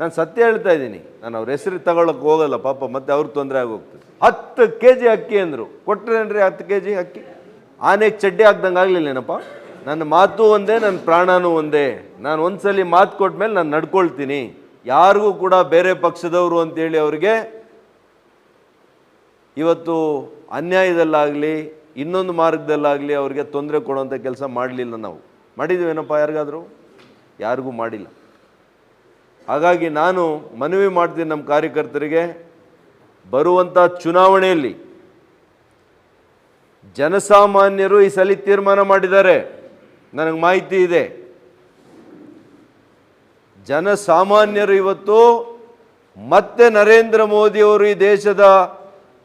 ನಾನು ಸತ್ಯ ಹೇಳ್ತಾ ಇದ್ದೀನಿ. ನಾನು ಅವ್ರ ಹೆಸರು ತಗೊಳಕ್ಕೆ ಹೋಗಲ್ಲ, ಪಾಪ ಮತ್ತೆ ಅವ್ರ ತೊಂದರೆ ಆಗೋಗ್ತದೆ. ಹತ್ತು ಕೆ ಜಿ ಅಕ್ಕಿ ಅಂದರು. ಕೊಟ್ಟರೇನ್ರಿ ಹತ್ತು ಕೆ ಜಿ ಅಕ್ಕಿ? ಆನೆಗೆ ಚಡ್ಡಿ ಹಾಕ್ದಂಗೆ ಆಗಲಿಲ್ಲೇನಪ್ಪ? ನನ್ನ ಮಾತು ಒಂದೇ, ನನ್ನ ಪ್ರಾಣನೂ ಒಂದೇ. ನಾನು ಒಂದ್ಸಲಿ ಮಾತು ಕೊಟ್ಮೇಲೆ ನಾನು ನಡ್ಕೊಳ್ತೀನಿ. ಯಾರಿಗೂ ಕೂಡ ಬೇರೆ ಪಕ್ಷದವರು ಅಂತೇಳಿ ಅವ್ರಿಗೆ ಇವತ್ತು ಅನ್ಯಾಯದಲ್ಲಾಗಲಿ, ಇನ್ನೊಂದು ಮಾರ್ಗದಲ್ಲಾಗಲಿ ಅವ್ರಿಗೆ ತೊಂದರೆ ಕೊಡುವಂಥ ಕೆಲಸ ಮಾಡಲಿಲ್ಲ ನಾವು. ಮಾಡಿದ್ದೀವೇನಪ್ಪ ಯಾರಿಗಾದರೂ? ಯಾರಿಗೂ ಮಾಡಿಲ್ಲ. ಹಾಗಾಗಿ ನಾನು ಮನವಿ ಮಾಡ್ತೀನಿ ನಮ್ಮ ಕಾರ್ಯಕರ್ತರಿಗೆ ಬರುವಂಥ ಚುನಾವಣೆಯಲ್ಲಿ ಜನಸಾಮಾನ್ಯರು ಈ ಸಲ ತೀರ್ಮಾನ ಮಾಡಿದ್ದಾರೆ. ನನಗೆ ಮಾಹಿತಿ ಇದೆ. ಜನಸಾಮಾನ್ಯರು ಇವತ್ತು ಮತ್ತೆ ನರೇಂದ್ರ ಮೋದಿಯವರು ಈ ದೇಶದ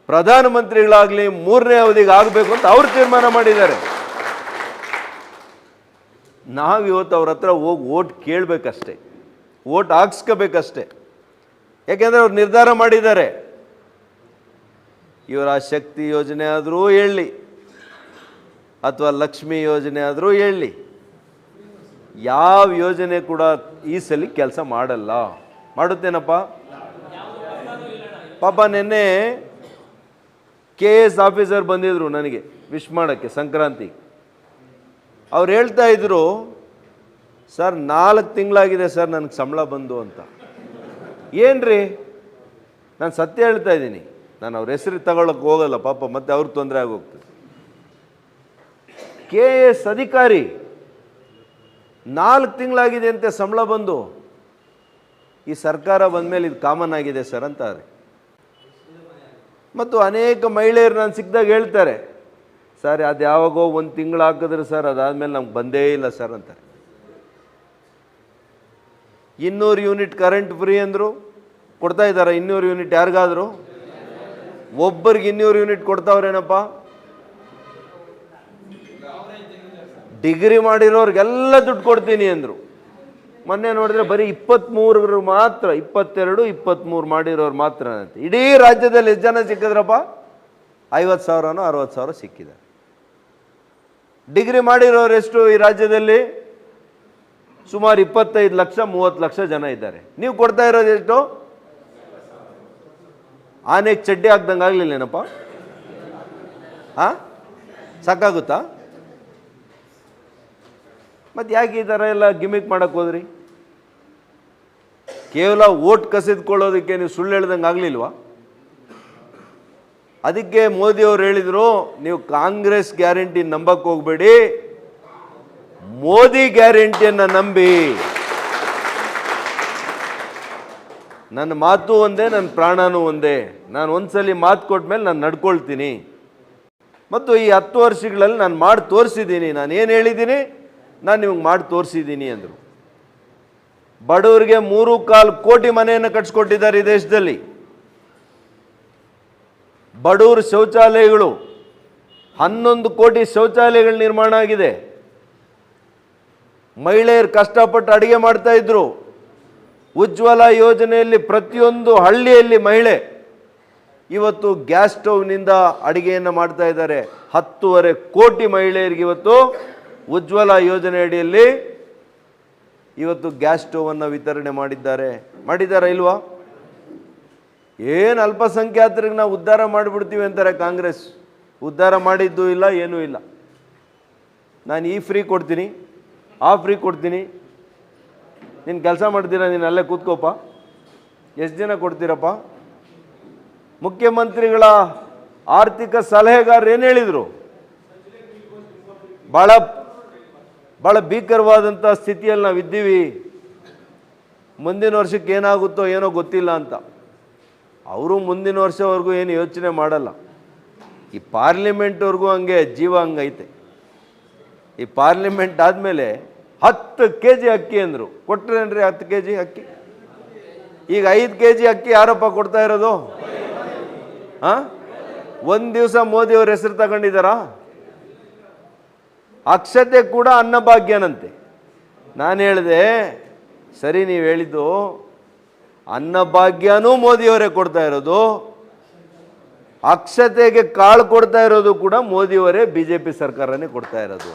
ಪ್ರಧಾನಮಂತ್ರಿಗಳಾಗಲಿ ಮೂರನೇ ಅವಧಿಗೆ ಆಗಬೇಕು ಅಂತ ಅವರು ತೀರ್ಮಾನ ಮಾಡಿದ್ದಾರೆ. ನಾವು ಇವತ್ತು ಅವ್ರ ಹತ್ರ ಹೋಗಿ ಓಟ್ ಕೇಳಬೇಕಷ್ಟೆ. ಓಟ್ ಹಾಕ್ಸ್ಕೋಬೇಕಷ್ಟೆ. ಯಾಕೆಂದರೆ ಅವ್ರು ನಿರ್ಧಾರ ಮಾಡಿದ್ದಾರೆ. ಇವರ ಶಕ್ತಿ ಯೋಜನೆ ಆದರೂ ಹೇಳಿ, ಅಥವಾ ಲಕ್ಷ್ಮಿ ಯೋಜನೆ ಆದರೂ ಹೇಳಿ, ಯಾವ ಯೋಜನೆ ಕೂಡ ಈ ಸಲ ಕೆಲಸ ಮಾಡಲ್ಲ. ಮಾಡುತ್ತೇನಪ್ಪ? ಪಾಪ ನಿನ್ನೆ ಕೆ ಎಸ್ ಆಫೀಸರ್ ಬಂದಿದ್ರು ನನಗೆ ವಿಶ್ ಮಾಡೋಕ್ಕೆ ಸಂಕ್ರಾಂತಿ. ಅವ್ರು ಹೇಳ್ತಾ ಇದ್ರು ಸರ್, ನಾಲ್ಕು ತಿಂಗಳಾಗಿದೆ ಸರ್, ನನಗೆ ಸಂಬಳ ಬಂದು ಅಂತ. ಏನ್ರಿ? ನಾನು ಸತ್ಯ ಹೇಳ್ತಾ ಇದ್ದೀನಿ. ನಾನು ಅವ್ರ ಹೆಸರು ತಗೊಳ್ಳೋಕೆ ಹೋಗಲ್ಲ, ಪಾಪ ಮತ್ತೆ ಅವ್ರಿಗೆ ತೊಂದರೆ ಆಗೋಗ್ತದೆ. ಕೆ ಎಸ್ ಅಧಿಕಾರಿ, ನಾಲ್ಕು ತಿಂಗಳಾಗಿದೆ ಅಂತ ಸಂಬಳ ಬಂದು, ಈ ಸರ್ಕಾರ ಬಂದಮೇಲೆ ಇದು ಕಾಮನ್ ಆಗಿದೆ ಸರ್ ಅಂತಾರೆ. ಮತ್ತು ಅನೇಕ ಮಹಿಳೆಯರು ನಾನು ಸಿಕ್ಕಿದಾಗ ಹೇಳ್ತಾರೆ, ಸರ್ ಅದು ಯಾವಾಗೋ ಒಂದು ತಿಂಗಳು ಹಾಕಿದ್ರೆ ಸರ್, ಅದಾದಮೇಲೆ ನಮ್ಗೆ ಬಂದೇ ಇಲ್ಲ ಸರ್ ಅಂತಾರೆ. ಇನ್ನೂರು ಯೂನಿಟ್ ಕರೆಂಟ್ ಫ್ರೀ ಅಂದರು, ಕೊಡ್ತಾ ಇದ್ದಾರೆ ಇನ್ನೂರು ಯೂನಿಟ್ ಯಾರಿಗಾದರೂ? ಒಬ್ಬರಿಗೆ ಇನ್ನೂರು ಯೂನಿಟ್ ಕೊಡ್ತಾವ್ರೇನಪ್ಪ? ಡಿಗ್ರಿ ಮಾಡಿರೋರಿಗೆಲ್ಲ ದುಡ್ಡು ಕೊಡ್ತೀನಿ ಅಂದರು. ಮೊನ್ನೆ ನೋಡಿದ್ರೆ ಬರೀ ಇಪ್ಪತ್ತ್ಮೂರು ಮಾತ್ರ, ಇಪ್ಪತ್ತೆರಡು ಇಪ್ಪತ್ತ್ಮೂರು ಮಾಡಿರೋರು ಮಾತ್ರ ಅಂತೆ. ಇಡೀ ರಾಜ್ಯದಲ್ಲಿ ಎಷ್ಟು ಜನ ಸಿಕ್ಕಿದ್ರಪ್ಪ? ಐವತ್ತು ಸಾವಿರನೋ ಅರವತ್ತು ಸಾವಿರ ಸಿಕ್ಕಿದೆ. ಡಿಗ್ರಿ ಮಾಡಿರೋರು ಎಷ್ಟು ಈ ರಾಜ್ಯದಲ್ಲಿ? ಸುಮಾರು ಇಪ್ಪತ್ತೈದು ಲಕ್ಷ, ಮೂವತ್ತು ಲಕ್ಷ ಜನ ಇದ್ದಾರೆ. ನೀವು ಕೊಡ್ತಾ ಇರೋದು ಎಷ್ಟು? ಆನೆಗೆ ಚಡ್ಡಿ ಹಾಕ್ದಂಗೆ ಆಗಲಿಲ್ಲೇನಪ್ಪ? ಹಾಂ ಸಾಕಾಗುತ್ತಾ? ಮತ್ತು ಯಾಕೆ ಈ ಥರ ಎಲ್ಲ ಗಿಮಿಕ್ ಮಾಡಕ್ಕೆ ಹೋದ್ರಿ? ಕೇವಲ ಓಟ್ ಕಸಿದ್ಕೊಳ್ಳೋದಕ್ಕೆ ನೀವು ಸುಳ್ಳು ಹೇಳ್ದಂಗೆ ಆಗಲಿಲ್ವಾ? ಅದಕ್ಕೆ ಮೋದಿಯವರು ಹೇಳಿದರು, ನೀವು ಕಾಂಗ್ರೆಸ್ ಗ್ಯಾರಂಟಿ ನಂಬಕ್ಕೆ ಹೋಗಬೇಡಿ ಮೋದಿ ಗ್ಯಾರಂಟಿಯನ್ನು ನಂಬಿ. ನನ್ನ ಮಾತು ಒಂದೇ, ನನ್ನ ಪ್ರಾಣನೂ ಒಂದೇ. ನಾನು ಒಂದ್ಸಲಿ ಮಾತು ಕೊಟ್ಮೇಲೆ ನಾನು ನಡ್ಕೊಳ್ತೀನಿ. ಮತ್ತು ಈ ಹತ್ತು ವರ್ಷಗಳಲ್ಲಿ ನಾನು ಮಾಡಿ ತೋರಿಸಿದ್ದೀನಿ, ನಾನು ಏನು ಹೇಳಿದ್ದೀನಿ? ನಾನು ನಿಮಗೆ ಮಾಡಿ ತೋರಿಸಿದ್ದೀನಿ ಅಂದರು. ಬಡವರಿಗೆ ಮೂರು ಕಾಲು ಕೋಟಿ ಮನೆಯನ್ನು ಕಟ್ಸ್ಕೊಟ್ಟಿದ್ದಾರೆ ಈ ದೇಶದಲ್ಲಿ. ಬಡವ್ರ ಶೌಚಾಲಯಗಳು, ಹನ್ನೊಂದು ಕೋಟಿ ಶೌಚಾಲಯಗಳು ನಿರ್ಮಾಣ ಆಗಿದೆ. ಮಹಿಳೆಯರು ಕಷ್ಟಪಟ್ಟು ಅಡುಗೆ ಮಾಡ್ತಾ ಇದ್ರು. ಉಜ್ವಲ ಯೋಜನೆಯಲ್ಲಿ ಪ್ರತಿಯೊಂದು ಹಳ್ಳಿಯಲ್ಲಿ ಮಹಿಳೆ ಇವತ್ತು ಗ್ಯಾಸ್ ಸ್ಟೌವ್ನಿಂದ ಅಡುಗೆಯನ್ನು ಮಾಡ್ತಾ ಇದ್ದಾರೆ. ಹತ್ತೂವರೆ ಕೋಟಿ ಮಹಿಳೆಯರಿಗೆ ಇವತ್ತು ಉಜ್ವಲ ಯೋಜನೆ ಅಡಿಯಲ್ಲಿ ಇವತ್ತು ಗ್ಯಾಸ್ ಸ್ಟೋವನ್ನು ವಿತರಣೆ ಮಾಡಿದ್ದಾರೆ. ಮಾಡಿದ್ದಾರಾ ಇಲ್ವಾ? ಏನು ಅಲ್ಪಸಂಖ್ಯಾತರಿಗೆ ನಾವು ಉದ್ಧಾರ ಮಾಡಿಬಿಡ್ತೀವಿ ಅಂತಾರೆ ಕಾಂಗ್ರೆಸ್. ಉದ್ಧಾರ ಮಾಡಿದ್ದು ಇಲ್ಲ, ಏನೂ ಇಲ್ಲ. ನಾನು ಈ ಫ್ರೀ ಕೊಡ್ತೀನಿ. ಆ ಫ್ರೀ ಕೊಡ್ತೀನಿ. ನೀನು ಕೆಲಸ ಮಾಡ್ತೀರಾ, ನೀನು ಅಲ್ಲೇ ಕೂತ್ಕೋಪ ಎಷ್ಟು ದಿನ ಕೊಡ್ತೀರಪ್ಪ? ಮುಖ್ಯಮಂತ್ರಿಗಳ ಆರ್ಥಿಕ ಸಲಹೆಗಾರರು ಏನು ಹೇಳಿದರು? ಭಾಳ ಭಾಳ ಭೀಕರವಾದಂಥ ಸ್ಥಿತಿಯಲ್ಲಿ ನಾವು ಇದ್ದೀವಿ. ಮುಂದಿನ ವರ್ಷಕ್ಕೆ ಏನಾಗುತ್ತೋ ಏನೋ ಗೊತ್ತಿಲ್ಲ ಅಂತ. ಅವರು ಮುಂದಿನ ವರ್ಷವರೆಗೂ ಏನು ಯೋಚನೆ ಮಾಡಲ್ಲ. ಈ ಪಾರ್ಲಿಮೆಂಟ್ವರೆಗೂ ಹಂಗೆ ಜೀವ ಹಂಗೈತೆ. ಈ ಪಾರ್ಲಿಮೆಂಟ್ ಆದಮೇಲೆ ಹತ್ತು ಕೆ ಜಿ ಅಕ್ಕಿ ಅಂದರು. ಕೊಟ್ಟರೇನ್ರಿ ಹತ್ತು ಕೆ ಜಿ ಅಕ್ಕಿ? ಈಗ ಐದು ಕೆ ಜಿ ಅಕ್ಕಿ ಯಾರಪ್ಪ ಕೊಡ್ತಾ ಇರೋದು? ಹಾಂ? ಒಂದು ದಿವಸ ಮೋದಿ ಅವ್ರ ಹೆಸರು ತಗೊಂಡಿದ್ದಾರಾ? ಅಕ್ಷತೆ ಕೂಡ ಅನ್ನಭಾಗ್ಯನಂತೆ. ನಾನು ಹೇಳಿದೆ, ಸರಿ ನೀವು ಹೇಳಿದ್ದು, ಅನ್ನಭಾಗ್ಯನೂ ಮೋದಿಯವರೇ ಕೊಡ್ತಾ ಇರೋದು, ಅಕ್ಷತೆಗೆ ಕಾಳು ಕೊಡ್ತಾ ಇರೋದು ಕೂಡ ಮೋದಿಯವರೇ ಬಿ ಜೆ ಪಿ ಸರ್ಕಾರನೇ ಕೊಡ್ತಾ ಇರೋದು